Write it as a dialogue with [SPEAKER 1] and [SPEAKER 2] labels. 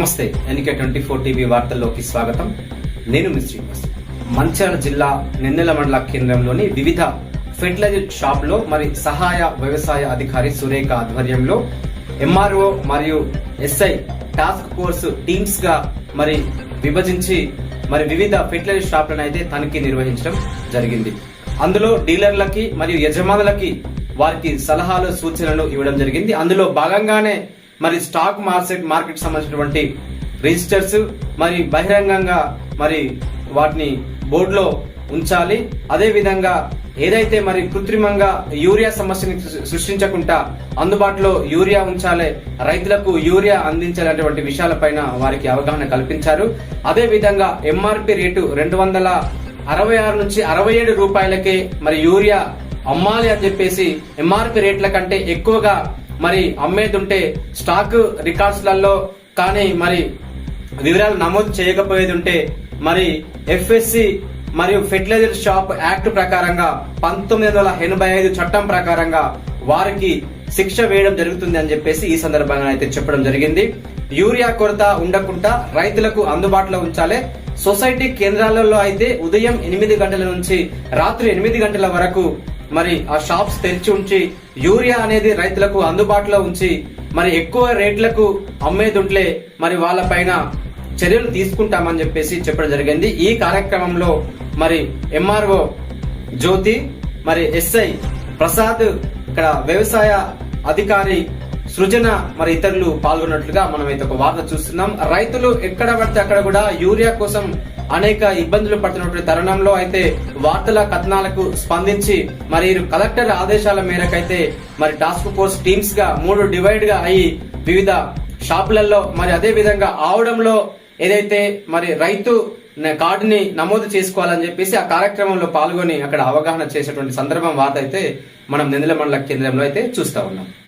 [SPEAKER 1] నమస్తే NK twenty four TV వార్తల్లోకి స్వాగతం. నేను మిస్ శ్రీనివాస్. మంచాల జిల్లా నిన్నెల మండల కేంద్రంలోని వివిధ ఫెర్టిలైజర్ షాప్లో మరి సహాయ వ్యవసాయ అధికారి సురేఖ ఆధ్వర్యంలో ఎంఆర్ఓ మరియు ఎస్ఐ టాస్క్ ఫోర్స్ టీమ్స్గా మరి విభజించి మరి వివిధ ఫెర్టిలైజర్ షాప్లను అయితే తనిఖీ నిర్వహించడం జరిగింది. అందులో డీలర్లకి మరియు యజమానులకి వారికి సలహాలు సూచనలు ఇవ్వడం జరిగింది. అందులో భాగంగానే మరి స్టాక్ మార్కెట్ మార్కెట్ సంబంధించినటువంటి రిజిస్టర్స్ మరి బహిరంగంగా మరి వాటిని బోర్డులో ఉంచాలి. అదే విధంగా ఏదైతే మరి కృత్రిమంగా యూరియా సమస్యని సృష్టించకుండా అందుబాటులో యూరియా ఉంచాలి రైతులకు యూరియా అందించాలనేటువంటి విషయాలపైన వారికి అవగాహన కల్పించారు. అదే విధంగా ఎంఆర్పి రేటు రెండు వందల అరవై ఆరు నుంచి అరవై ఏడు రూపాయలకే మరి యూరియా అమ్మాలి అని చెప్పేసి ఎంఆర్పి రేట్ల కంటే ఎక్కువగా మరి అమ్మేదుంటే స్టాక్ రికార్డ్స్లలో కానీ మరి వివరాలు నమోదు చేయకపోయేది ఉంటే మరి ఎఫ్ఎస్సి మరియు ఫెర్టిలైజర్ షాప్ యాక్ట్ ప్రకారంగా పంతొమ్మిది వందల ఎనభై ఐదు చట్టం ప్రకారంగా వారికి శిక్ష వేయడం జరుగుతుంది అని చెప్పేసి ఈ సందర్భంగా అయితే చెప్పడం జరిగింది. యూరియా కొరత ఉండకుండా రైతులకు అందుబాటులో ఉంచాలి. సొసైటీ కేంద్రాలలో అయితే ఉదయం ఎనిమిది గంటల నుంచి రాత్రి ఎనిమిది గంటల వరకు మరి ఆ షాప్స్ తెరిచి ఉంచి యూరియా అనేది రైతులకు అందుబాటులో ఉంచి మరి ఎక్కువ రేట్లకు అమ్మేదుంట్లే మరి వాళ్ళపైన చర్యలు తీసుకుంటామని చెప్పేసి చెప్పడం జరిగింది. ఈ కార్యక్రమంలో మరి ఎంఆర్ఓ జ్యోతి మరి ఎస్ఐ ప్రసాద్ ఇక్కడ వ్యవసాయ అధికారి సృజన మరి ఇతరులు పాల్గొన్నట్లుగా మనం అయితే ఒక వార్త చూస్తున్నాం. రైతులు ఎక్కడ పడితే అక్కడ కూడా యూరియా కోసం అనేక ఇబ్బందులు పడుతున్నటువంటి తరుణంలో అయితే వార్తల కథనాలకు స్పందించి మరి కలెక్టర్ ఆదేశాల మేరకైతే మరి టాస్క్ ఫోర్స్ టీమ్స్గా మూడు డివైడ్గా అయి వివిధ షాపులలో మరి అదే విధంగా ఆవడంలో ఏదైతే మరి రైతు కార్డుని నమోదు చేసుకోవాలని చెప్పేసి ఆ కార్యక్రమంలో పాల్గొని అక్కడ అవగాహన చేసేటువంటి సందర్భం వార్త అయితే మనం నిందల మండల కేంద్రంలో అయితే చూస్తా ఉన్నాం.